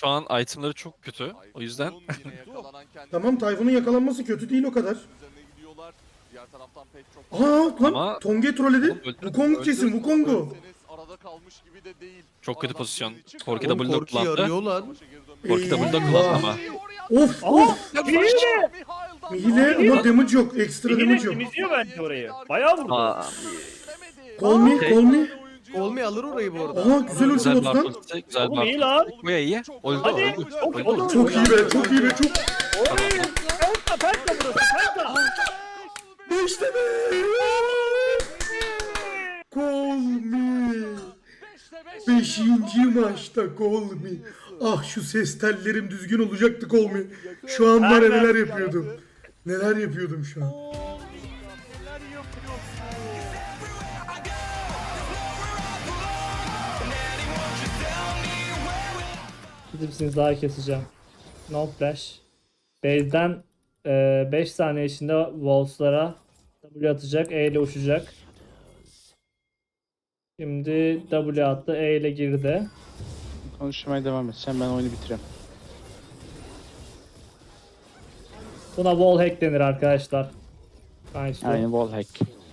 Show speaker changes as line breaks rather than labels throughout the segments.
Şu an itemları çok kötü. O yüzden.
Tamam Tayfun'un yakalanması kötü değil o kadar.
Diğer taraftan pek çok
Aa lan
Ama-
Tonge trolledi.
Oğlum öldürdü,
Wukong kesin. Wukong'u.
Arada kalmış gibi de değil.
Çok kötü pozisyon. Korki
Oğlum
W'da
Korki
kullandı.
yarıyor lan.
Korki. W'da kullandı ama.
Of of. Hile ama damage yok. Ekstra damage yok.
temizliyor bence orayı. Bayağı vurdu.
Aa,
Call me,
Okey.
call me.
Olmay alır orayı bu arada.
Aha güzel
güzel
ulti
bir
lan.
ulti, güzel bir
Oğlum iyi
ulti.
lan.
Bu ya iyi. Öldü,
Hadi.
öldü.
Çok-
iyi be, çok iyi be, çok.
Oy. Penta penta burası penta.
İşte be. Call me. Beşinci maçta call me. Ah şu ses tellerim düzgün olacaktı call me. Şu an ya neler yapıyordum. Neler yapıyordum şu an.
Gidip sizi daha keseceğim. No flash. Base'den 5 saniye içinde Wolves'lara W atacak, E ile uçacak. Şimdi W attı, E ile girdi.
Konuşmaya devam et. Sen ben oyunu bitireyim.
Buna wall hack denir arkadaşlar. Nice.
Aynen wall hack.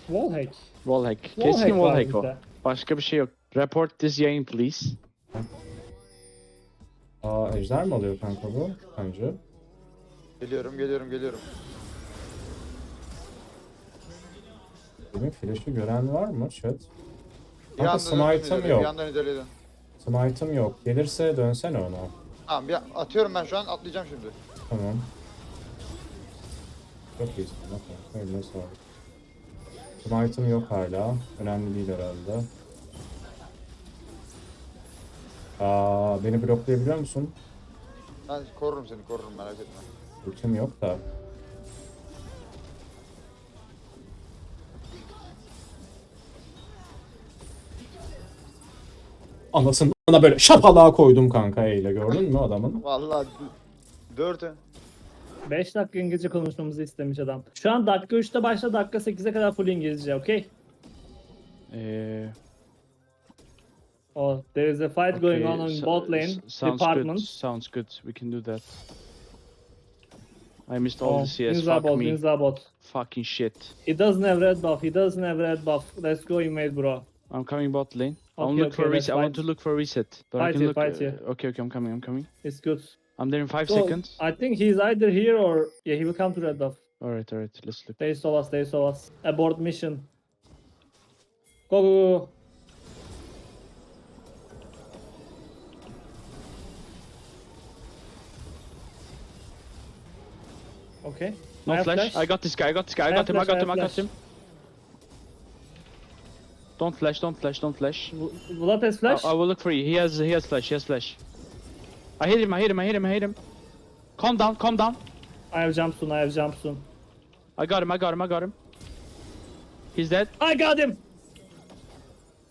Wall hack.
Wall hack.
Wall
Keskin
hack
wall hack o. Başka bir şey yok. Report this yayın please.
Aa ejder mi alıyor kanka bu? Bence.
Geliyorum, geliyorum, geliyorum.
Benim flash'ı gören var mı chat?
Bir
Kanka smite'ım
Bir
yok.
yandan ilerledim.
Smite'ım yok. Gelirse dönsene ona.
Tamam, bir atıyorum ben şu an, atlayacağım şimdi.
Tamam. Çok iyisin. Bakın. Eline sağlık. Smite'ım yok hala. Önemli değil herhalde. Aa, beni bloklayabiliyor musun?
Ben korurum seni, korurum merak etme.
Ultim yok da. Anasını bana böyle şapalığa koydum kanka eyle gördün mü adamın?
Vallahi dörtü.
5 dakika İngilizce konuşmamızı istemiş adam. Şu an dakika 3'te başla, dakika 8'e kadar full İngilizce, okey?
Ee,
Oh, there is a fight going on
okay,
in
so-
bot lane
Sounds
department.
good. Sounds good. We can do that. I missed all
Oh,
the CS.
Inza
Fuck
bot,
me.
Bot.
Fucking shit.
He doesn't have red buff. He doesn't have red buff. Let's go invade, bro.
I'm coming bot lane. I
Okay,
want to look
okay,
for reset. I want to look for reset. But I can
here,
look.
fight
uh,
here.
okay, okay, I'm coming. I'm coming.
It's good.
I'm there in five
So,
seconds.
I think he's either here or yeah, he will come to red buff.
All right, all right. Let's look.
They saw us. They saw us. Abort mission. Go go go. Okay.
No
I
flash.
flash.
I got this guy. I got this guy. I
I
got him. I
flash,
got
I
him. I got
flash.
him. Don't flash. Don't flash. Don't flash.
Vlad has
I,
flash.
I will look for you. He has. He has flash. He has flash. I hit him. I hit him. I hit him. I hit him. Calm down. Calm down.
I have jump soon. I have jump soon.
I got him. I got him. I got him. He's dead.
I got him.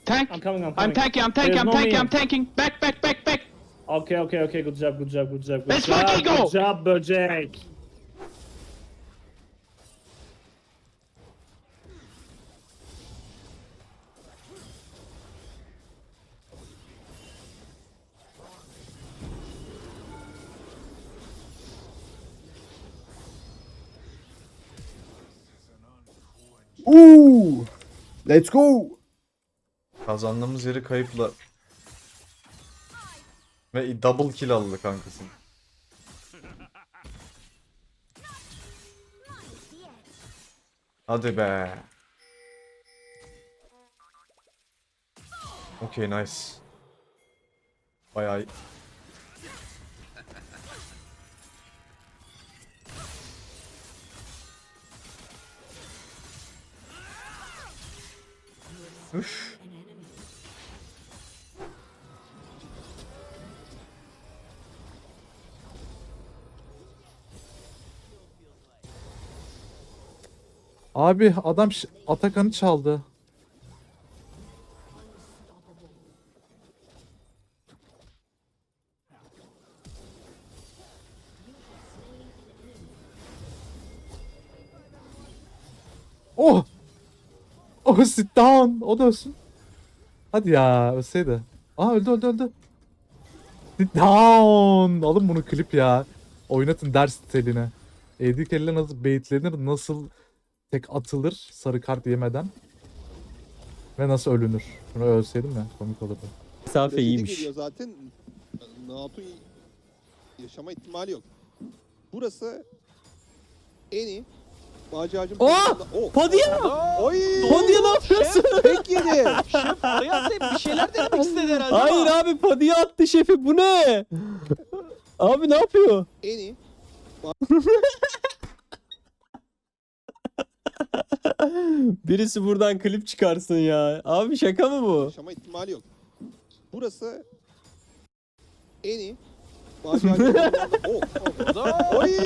Tank.
I'm coming. I'm
I'm
coming.
tanking. I'm tanking. I'm
no
tanking. I'm tanking. Back. Back. Back. Back.
Okay, okay, okay. Good job, good job, good job. Good
Let's
job,
fucking go!
Good job, Böcek.
Let's go. Kazandığımız yeri kayıpla. Ve double kill aldı kankası. Hadi be. Okay nice. Bayağı Üf.
Abi adam Atakan'ı çaldı. Oh! Oh sit down. O da ölsün. Hadi ya ölseydi. Aa öldü öldü öldü. Sit down. Alın bunu klip ya. Oynatın ders teline. Edik elle nasıl baitlenir, nasıl tek atılır sarı kart yemeden. Ve nasıl ölünür. Bunu ölseydim ya komik olurdu.
Mesafe iyiymiş.
zaten Naut'un yaşama ihtimali yok. Burası en iyi. Bağcı ağacın
Oh!
Oh!
Padilla!
Oy!
Padilla ne yapıyorsun?
Tek yedi.
Araya bir şeyler denemek istedi herhalde.
Hayır abi Padilla attı şefi bu ne? Abi ne yapıyor?
en iyi.
Birisi buradan klip çıkarsın ya. Abi şaka mı bu?
Yaşama ihtimali yok. Burası en iyi. Oy!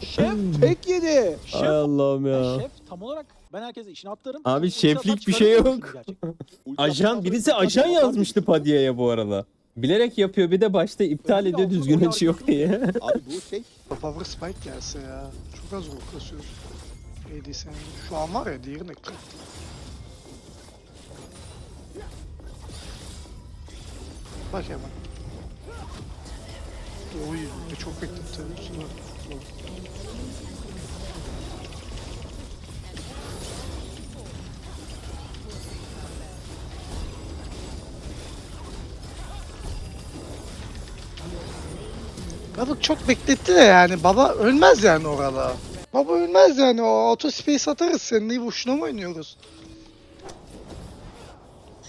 Şef,
Tek yedi.
Ay Allah'ım ya.
şef tam olarak ben herkese işini atlarım.
Abi şeflik bir şey yok. Ajan birisi ajan yazmıştı Padilla'ya bu arada. Bilerek yapıyor bir de başta iptal ediyor düzgün açı yok diye.
Abi bu şey
Power Spike gelse ya. Çok az vuruk kasıyoruz. AD sen. Şu an var ya diğeri ne Bak hemen. Oy çok bekletti. Üstüne. Balık çok bekletti de yani baba ölmez yani orada. Baba ölmez yani o auto space atarız seninle boşuna mı oynuyoruz?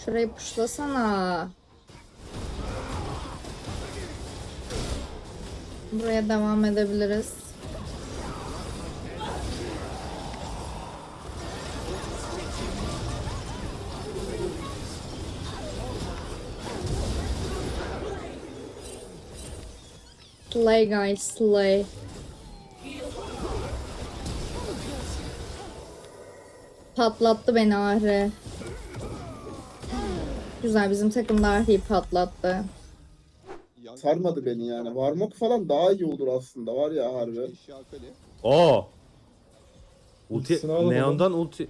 Şurayı puşlasana. Buraya devam edebiliriz. Slay guys, slay. Patlattı beni Ahri. Güzel bizim takım da Ahri'yi patlattı.
Sarmadı beni yani. Varmok falan daha iyi olur aslında var ya harbi.
Oo.
Ultisini alamadım.
Neon'dan ulti.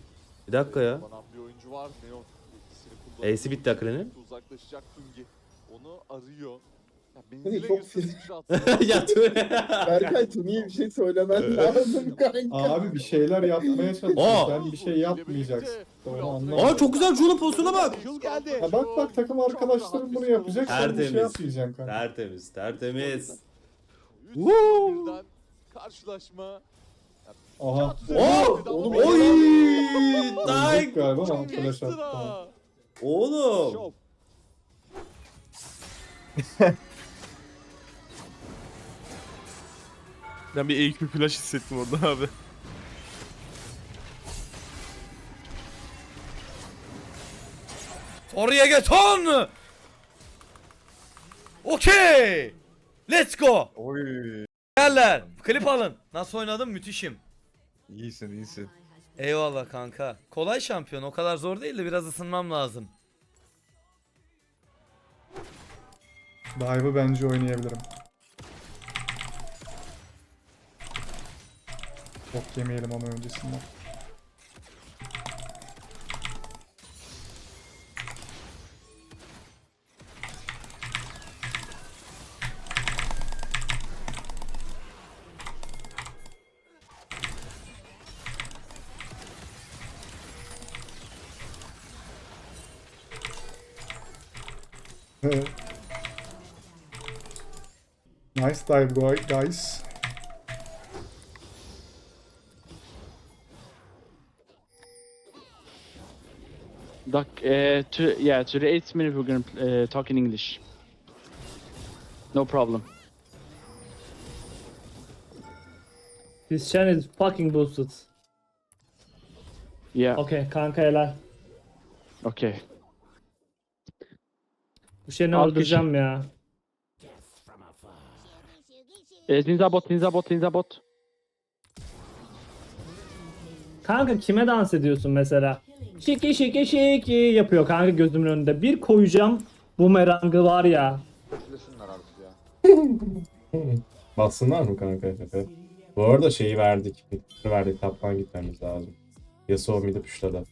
Bir dakika ya.
Kullanan bir oyuncu var. Neon. ultisini kullanıyor.
Ace'i bitti Akre'nin.
Uzaklaşacak Tungi. Onu arıyor.
Hani çok fizik-
ya dur.
Berkay Tuni'ye bir şey söylemen lazım kanka.
Abi bir şeyler yapmaya çalışıyor.
Aa!
Sen bir şey yapmayacaksın. Anlamadım.
Aa çok güzel Juno pozisyona bak.
Yıl geldi.
Ha bak bak takım arkadaşlarım bunu yapacak. Sen bir şey
Tertemiz.
yapmayacaksın kanka.
Tertemiz, tertemiz.
Üç birden karşılaşma.
Aha.
Oo!
Oğlum,
Oy!
Öldük
Day!
galiba ama flash attı.
ekstra.
Oğlum.
Şov.
Ben bir EQ flash hissettim orada abi.
Oraya geton. Okey. Let's go.
Oy.
Yerler. Klip alın. Nasıl oynadım? Müthişim.
İyisin iyisin.
Eyvallah kanka. Kolay şampiyon. O kadar zor değil de biraz ısınmam lazım.
Dive'ı bence oynayabilirim. Çok yemeyelim ama öncesinde. nice dive guys.
Doc, uh, to, yeah, to the eighth minute we're gonna uh, talk in English. No problem.
His channel is fucking boosted.
Yeah,
Okay kanka helal.
okay.
Bu şeyini
Alkış.
öldüreceğim ya.
Uh, Zinza bot, Zinza bot, Zinza bot.
Kanka kime dans ediyorsun mesela? Şiki şiki şiki yapıyor kanka gözümün önünde. Bir koyacağım bumerangı var ya.
Kötülesinler artık ya.
Bassınlar mı kanka? Evet. Bu arada şeyi verdik. Verdik. Taptan gitmemiz lazım. Yasuo mid'i puşladı.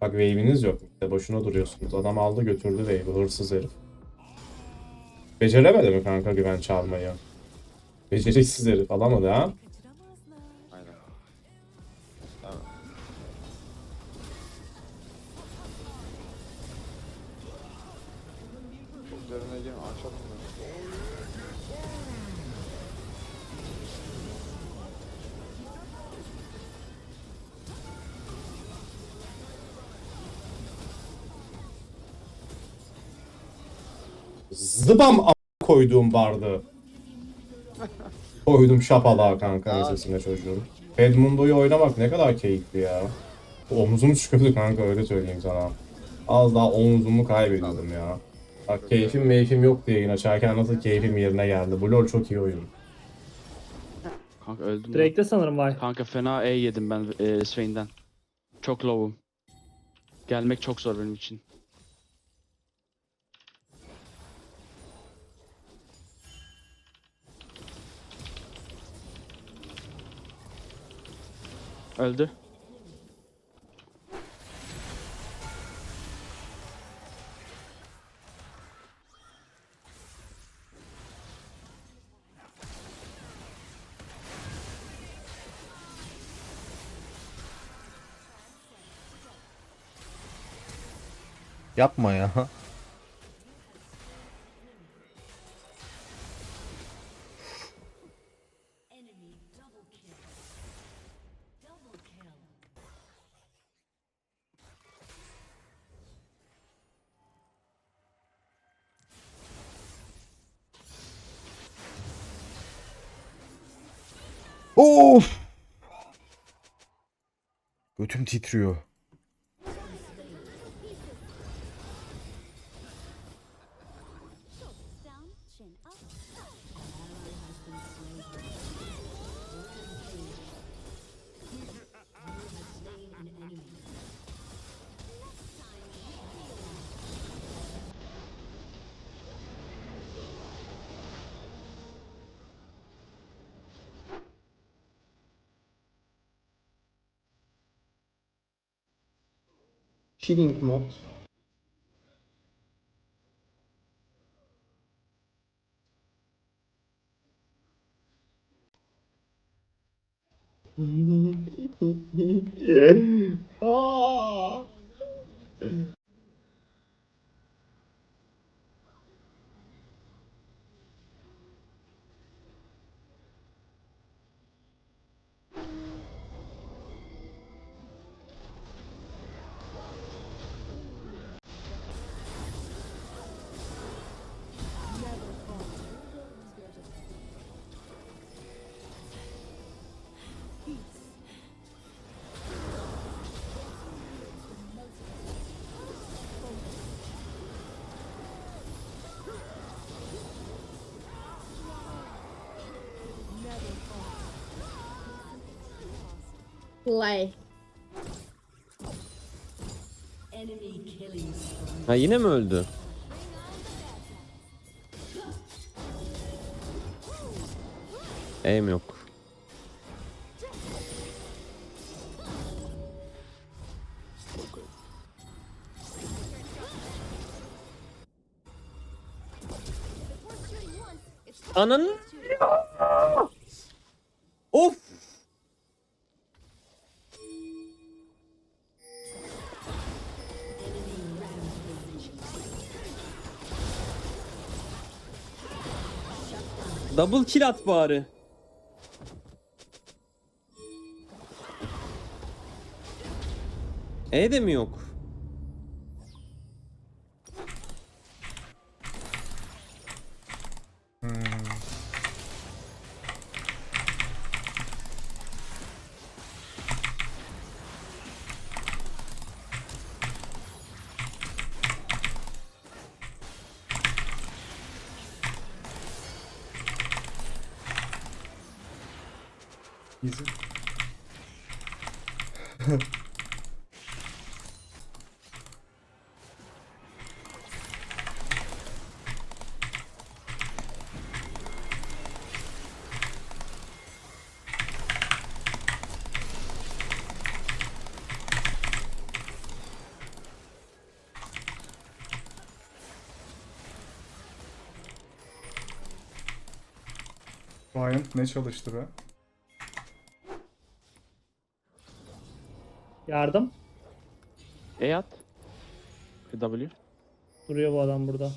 Bak wave'iniz yok. İşte boşuna duruyorsunuz. Adam aldı götürdü wave'i. Hırsız herif. Beceremedi mi kanka güven çalmayı? Beceriksiz herif alamadı ha. Zıbam a- koyduğum bardı. Koydum şapalağa kanka ensesine çocuğun. Edmundo'yu oynamak ne kadar keyifli ya. Omzum çıkıyordu kanka öyle söyleyeyim sana. Az daha omzumu kaybediyordum ya. Bak keyfim meyfim yok diye yayın açarken nasıl keyfim yerine geldi. Bu lol çok iyi oyun.
Kanka öldüm. lan.
Drake'de sanırım var.
Kanka fena E yedim ben e, Swain'den. Çok low'um. Gelmek çok zor benim için. Öldü.
Yapma ya. Of! Götüm titriyor.
資源も
Play.
Ha yine mi öldü? Aim yok. Ananın Double kill at bari. E de mi yok?
Bizim. Ne çalıştı be?
Yardım.
E at. W.
Duruyor bu adam burada.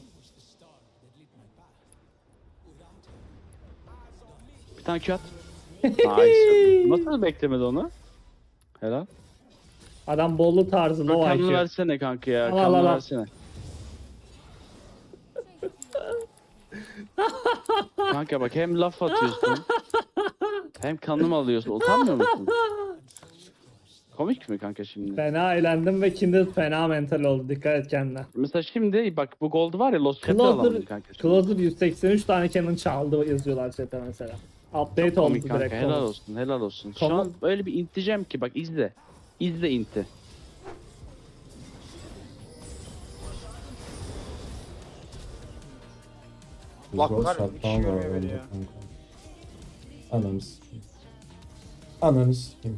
Bir tane Q at. nice. Nasıl beklemedi onu? Helal.
Adam bollu tarzı low IQ.
versene kanka ya.
Al, al,
Kanını
al, al.
versene. kanka bak hem laf atıyorsun. hem kanımı alıyorsun. Utanmıyor musun? Komik mi kanka şimdi?
Fena eğlendim ve Kindred fena mental oldu. Dikkat et kendine.
Mesela şimdi bak bu gold var ya Lost alalım
Closer,
kanka. şimdi.
Closer 183 tane cannon çaldı yazıyorlar chat'e mesela. Update oldu
Komik kanka
direkt.
helal
konu.
olsun helal olsun. Şu
Tamam.
an öyle bir inteceğim ki bak izle. İzle inti.
Bak
Ghost
var, bir şey
var
görmüyor beni ya.
kanka. Ananı sikeyim. Ananı sikeyim.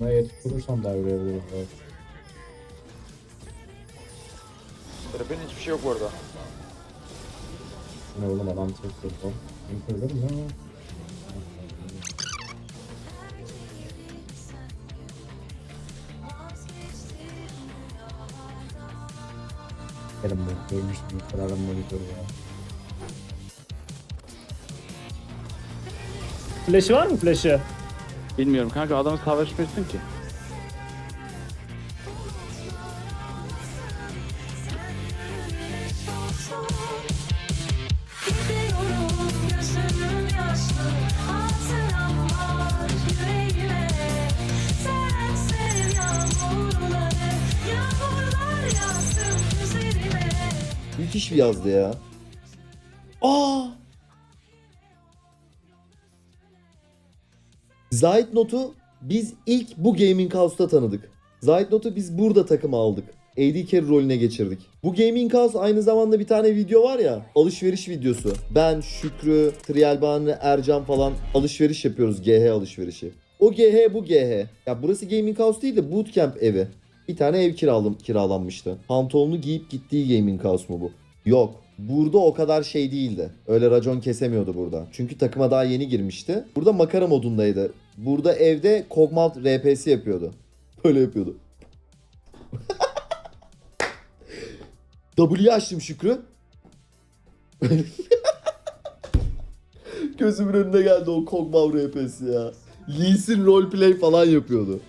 Ben yetip durursam daha yürüyebilirim. Evet.
Trap'in hiçbir şey yok bu arada.
Ne oğlum adam tek durdu. Söylerim ya. Benim bu görmüştüm bu kadar monitörü ya.
Flash'ı var mı flash'ı?
Bilmiyorum kanka adamı savaşmıyorsun ki.
Müthiş bir yazdı ya. Aa! Zahit Not'u biz ilk bu Gaming House'ta tanıdık. Zahit Not'u biz burada takım aldık. AD Carry rolüne geçirdik. Bu Gaming House aynı zamanda bir tane video var ya alışveriş videosu. Ben, Şükrü, Trial Banu, Ercan falan alışveriş yapıyoruz GH alışverişi. O GH bu GH. Ya burası Gaming House değil de Bootcamp evi. Bir tane ev kiralım, kiralanmıştı. Pantolonunu giyip gittiği Gaming House mu bu? Yok. Burada o kadar şey değildi. Öyle racon kesemiyordu burada. Çünkü takıma daha yeni girmişti. Burada makara modundaydı. Burada evde Kog'Maw RP'si yapıyordu. Böyle yapıyordu. W'yi açtım Şükrü. Gözümün önüne geldi o Kog'Maw RP'si ya. Lee Sin roleplay falan yapıyordu.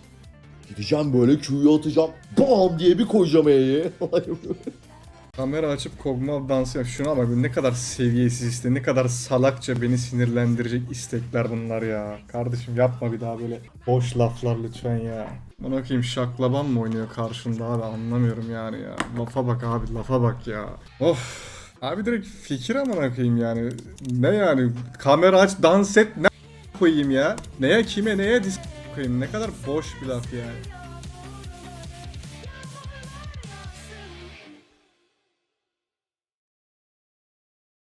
Gideceğim böyle Q'yu atacağım. Bam diye bir koyacağım E'yi.
Kamera açıp Kog'Maw dansı yap. Şuna bak ne kadar seviyesiz işte. Ne kadar salakça beni sinirlendirecek istekler bunlar ya. Kardeşim yapma bir daha böyle boş laflar lütfen ya. Bana bakayım şaklaban mı oynuyor karşında abi anlamıyorum yani ya. Lafa bak abi lafa bak ya. Of. Abi direkt fikir amına koyayım yani. Ne yani kamera aç dans et ne koyayım ya. Neye kime neye dis koyayım ne kadar boş bir laf yani.